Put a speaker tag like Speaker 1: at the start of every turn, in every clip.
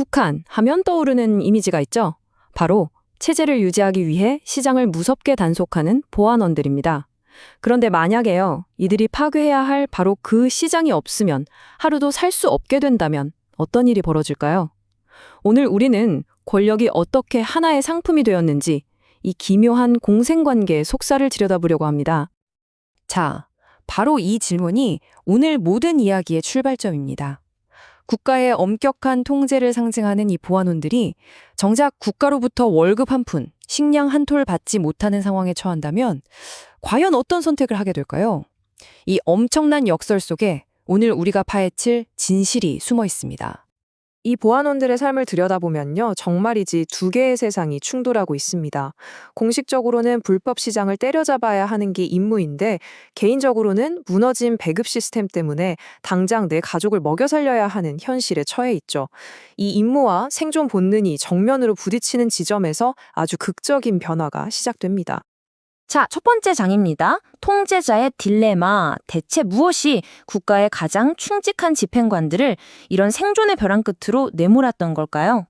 Speaker 1: 북한 하면 떠오르는 이미지가 있죠. 바로 체제를 유지하기 위해 시장을 무섭게 단속하는 보안원들입니다. 그런데 만약에요, 이들이 파괴해야 할 바로 그 시장이 없으면 하루도 살 수 없게 된다면 어떤 일이 벌어질까요? 오늘 우리는 권력이 어떻게 하나의 상품이 되었는지 이 기묘한 공생관계의 속살을 들여다보려고 합니다.
Speaker 2: 자, 바로 이 질문이 오늘 모든 이야기의 출발점입니다. 국가의 엄격한 통제를 상징하는 이 보안원들이 정작 국가로부터 월급 한 푼, 식량 한 톨 받지 못하는 상황에 처한다면 과연 어떤 선택을 하게 될까요? 이 엄청난 역설 속에 오늘 우리가 파헤칠 진실이 숨어 있습니다.
Speaker 3: 이 보안원들의 삶을 들여다보면요. 정말이지 두 개의 세상이 충돌하고 있습니다. 공식적으로는 불법 시장을 때려잡아야 하는 게 임무인데 개인적으로는 무너진 배급 시스템 때문에 당장 내 가족을 먹여 살려야 하는 현실에 처해 있죠. 이 임무와 생존 본능이 정면으로 부딪히는 지점에서 아주 극적인 변화가 시작됩니다.
Speaker 4: 자, 첫 번째 장입니다. 통제자의 딜레마. 대체 무엇이 국가의 가장 충직한 집행관들을 이런 생존의 벼랑 끝으로 내몰았던 걸까요?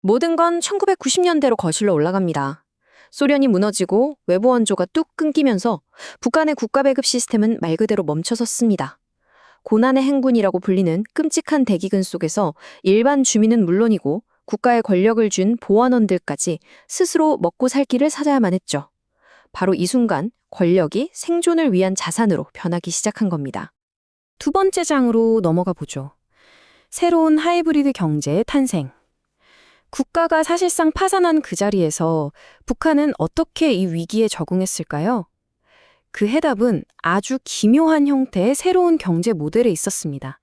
Speaker 1: 모든 건 1990년대로 거슬러 올라갑니다. 소련이 무너지고 외부 원조가 뚝 끊기면서 북한의 국가 배급 시스템은 말 그대로 멈춰섰습니다. 고난의 행군이라고 불리는 끔찍한 대기근 속에서 일반 주민은 물론이고 국가의 권력을 준 보안원들까지 스스로 먹고 살 길을 찾아야만 했죠. 바로 이 순간 권력이 생존을 위한 자산으로 변하기 시작한 겁니다. 두 번째 장으로 넘어가 보죠. 새로운 하이브리드 경제의 탄생. 국가가 사실상 파산한 그 자리에서 북한은 어떻게 이 위기에 적응했을까요? 그 해답은 아주 기묘한 형태의 새로운 경제 모델에 있었습니다.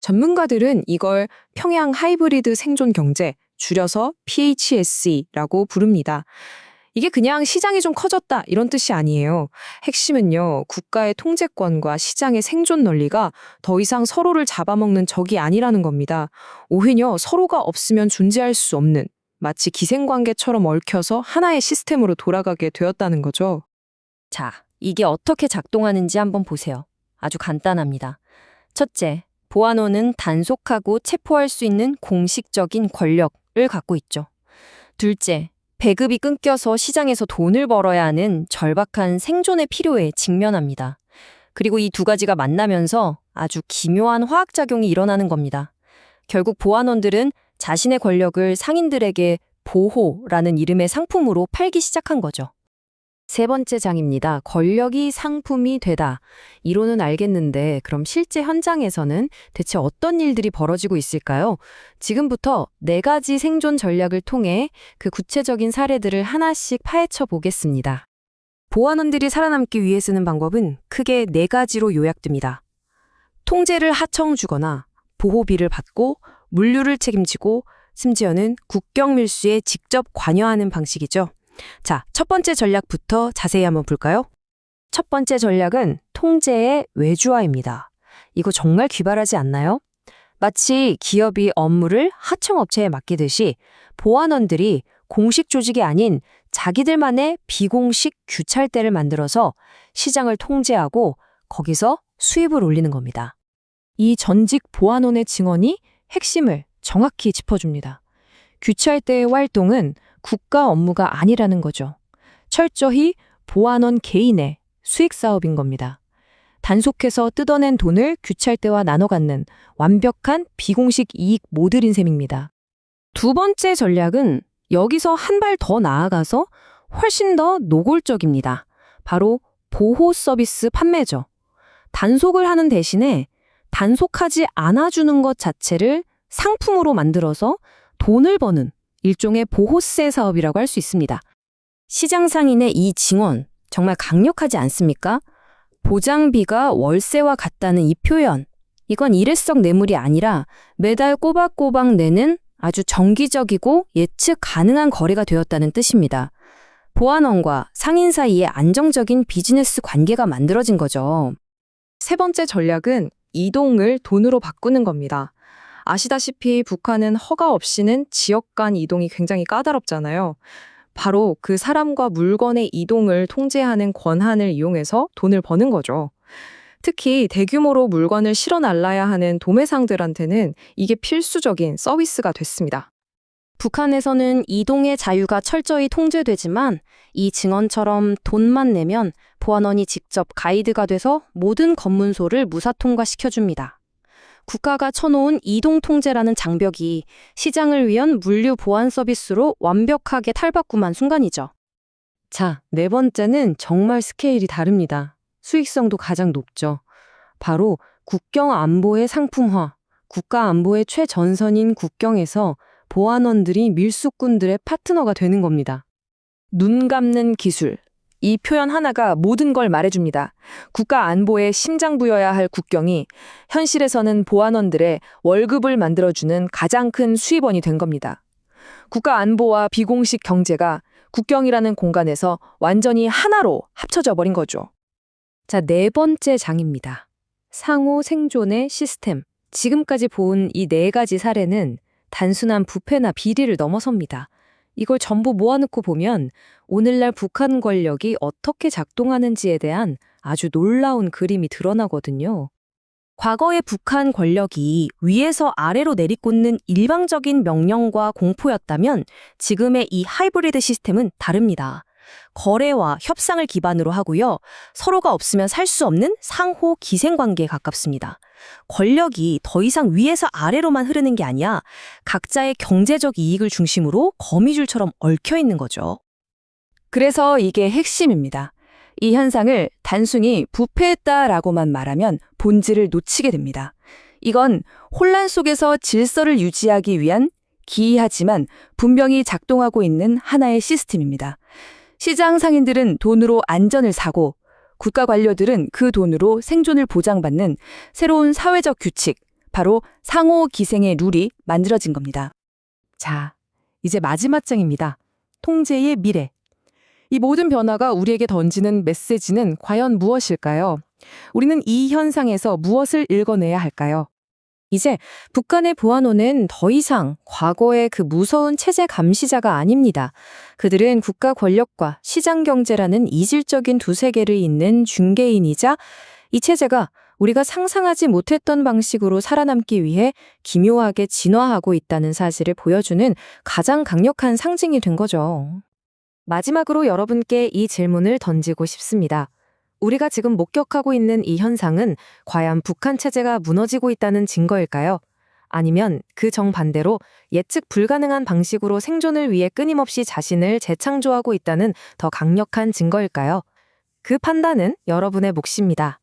Speaker 3: 전문가들은 이걸 평양 하이브리드 생존 경제, 줄여서 PHSE라고 부릅니다. 이게 그냥 시장이 좀 커졌다 이런 뜻이 아니에요. 핵심은요, 국가의 통제권과 시장의 생존 논리가 더 이상 서로를 잡아먹는 적이 아니라는 겁니다. 오히려 서로가 없으면 존재할 수 없는 마치 기생관계처럼 얽혀서 하나의 시스템으로 돌아가게 되었다는 거죠.
Speaker 4: 자, 이게 어떻게 작동하는지 한번 보세요. 아주 간단합니다. 첫째, 보안원은 단속하고 체포할 수 있는 공식적인 권력을 갖고 있죠. 둘째, 배급이 끊겨서 시장에서 돈을 벌어야 하는 절박한 생존의 필요에 직면합니다. 그리고 이 두 가지가 만나면서 아주 기묘한 화학작용이 일어나는 겁니다. 결국 보안원들은 자신의 권력을 상인들에게 보호라는 이름의 상품으로 팔기 시작한 거죠.
Speaker 1: 세 번째 장입니다. 권력이 상품이 되다. 이론은 알겠는데 그럼 실제 현장에서는 대체 어떤 일들이 벌어지고 있을까요? 지금부터 네 가지 생존 전략을 통해 그 구체적인 사례들을 하나씩 파헤쳐 보겠습니다. 보안원들이 살아남기 위해 쓰는 방법은 크게 네 가지로 요약됩니다. 통제를 하청 주거나 보호비를 받고 물류를 책임지고 심지어는 국경 밀수에 직접 관여하는 방식이죠. 자, 첫 번째 전략부터 자세히 한번 볼까요? 첫 번째 전략은 통제의 외주화입니다. 이거 정말 귀발하지 않나요? 마치 기업이 업무를 하청업체에 맡기듯이 보안원들이 공식 조직이 아닌 자기들만의 비공식 규찰대를 만들어서 시장을 통제하고 거기서 수입을 올리는 겁니다. 이 전직 보안원의 증언이 핵심을 정확히 짚어줍니다. 규찰대의 활동은 국가 업무가 아니라는 거죠. 철저히 보안원 개인의 수익 사업인 겁니다. 단속해서 뜯어낸 돈을 규찰대와 나눠 갖는 완벽한 비공식 이익 모델인 셈입니다. 두 번째 전략은 여기서 한 발 더 나아가서 훨씬 더 노골적입니다. 바로 보호 서비스 판매죠. 단속을 하는 대신에 단속하지 않아주는 것 자체를 상품으로 만들어서 돈을 버는 일종의 보호세 사업이라고 할 수 있습니다. 시장 상인의 이 증언 정말 강력하지 않습니까? 보장비가 월세와 같다는 이 표현. 이건 일회성 뇌물이 아니라 매달 꼬박꼬박 내는 아주 정기적이고 예측 가능한 거래가 되었다는 뜻입니다. 보안원과 상인 사이에 안정적인 비즈니스 관계가 만들어진 거죠.
Speaker 3: 세 번째 전략은 이동을 돈으로 바꾸는 겁니다. 아시다시피 북한은 허가 없이는 지역 간 이동이 굉장히 까다롭잖아요. 바로 그 사람과 물건의 이동을 통제하는 권한을 이용해서 돈을 버는 거죠. 특히 대규모로 물건을 실어 날라야 하는 도매상들한테는 이게 필수적인 서비스가 됐습니다.
Speaker 4: 북한에서는 이동의 자유가 철저히 통제되지만 이 증언처럼 돈만 내면 보안원이 직접 가이드가 돼서 모든 검문소를 무사 통과시켜줍니다. 국가가 쳐놓은 이동 통제라는 장벽이 시장을 위한 물류 보안 서비스로 완벽하게 탈바꿈한 순간이죠.
Speaker 1: 자, 네 번째는 정말 스케일이 다릅니다. 수익성도 가장 높죠. 바로 국경 안보의 상품화. 국가 안보의 최전선인 국경에서 보안원들이 밀수꾼들의 파트너가 되는 겁니다.
Speaker 3: 눈 감는 기술. 이 표현 하나가 모든 걸 말해줍니다. 국가 안보의 심장부여야 할 국경이 현실에서는 보안원들의 월급을 만들어주는 가장 큰 수입원이 된 겁니다. 국가 안보와 비공식 경제가 국경이라는 공간에서 완전히 하나로 합쳐져 버린 거죠.
Speaker 1: 자, 네 번째 장입니다. 상호 생존의 시스템. 지금까지 본 이 네 가지 사례는 단순한 부패나 비리를 넘어섭니다. 이걸 전부 모아놓고 보면 오늘날 북한 권력이 어떻게 작동하는지에 대한 아주 놀라운 그림이 드러나거든요.
Speaker 4: 과거의 북한 권력이 위에서 아래로 내리꽂는 일방적인 명령과 공포였다면 지금의 이 하이브리드 시스템은 다릅니다. 거래와 협상을 기반으로 하고요. 서로가 없으면 살 수 없는 상호 기생 관계에 가깝습니다. 권력이 더 이상 위에서 아래로만 흐르는 게 아니야 각자의 경제적 이익을 중심으로 거미줄처럼 얽혀 있는 거죠.
Speaker 2: 그래서 이게 핵심입니다. 이 현상을 단순히 부패했다라고만 말하면 본질을 놓치게 됩니다. 이건 혼란 속에서 질서를 유지하기 위한 기이하지만 분명히 작동하고 있는 하나의 시스템입니다. 시장 상인들은 돈으로 안전을 사고 국가 관료들은 그 돈으로 생존을 보장받는 새로운 사회적 규칙, 바로 상호 기생의 룰이 만들어진 겁니다.
Speaker 1: 자, 이제 마지막 장입니다. 통제의 미래.
Speaker 3: 이 모든 변화가 우리에게 던지는 메시지는 과연 무엇일까요? 우리는 이 현상에서 무엇을 읽어내야 할까요?
Speaker 1: 이제 북한의 보안원은 더 이상 과거의 그 무서운 체제 감시자가 아닙니다. 그들은 국가 권력과 시장 경제라는 이질적인 두 세계를 잇는 중개인이자 이 체제가 우리가 상상하지 못했던 방식으로 살아남기 위해 기묘하게 진화하고 있다는 사실을 보여주는 가장 강력한 상징이 된 거죠. 마지막으로 여러분께 이 질문을 던지고 싶습니다. 우리가 지금 목격하고 있는 이 현상은 과연 북한 체제가 무너지고 있다는 증거일까요? 아니면 그 정반대로 예측 불가능한 방식으로 생존을 위해 끊임없이 자신을 재창조하고 있다는 더 강력한 증거일까요? 그 판단은 여러분의 몫입니다.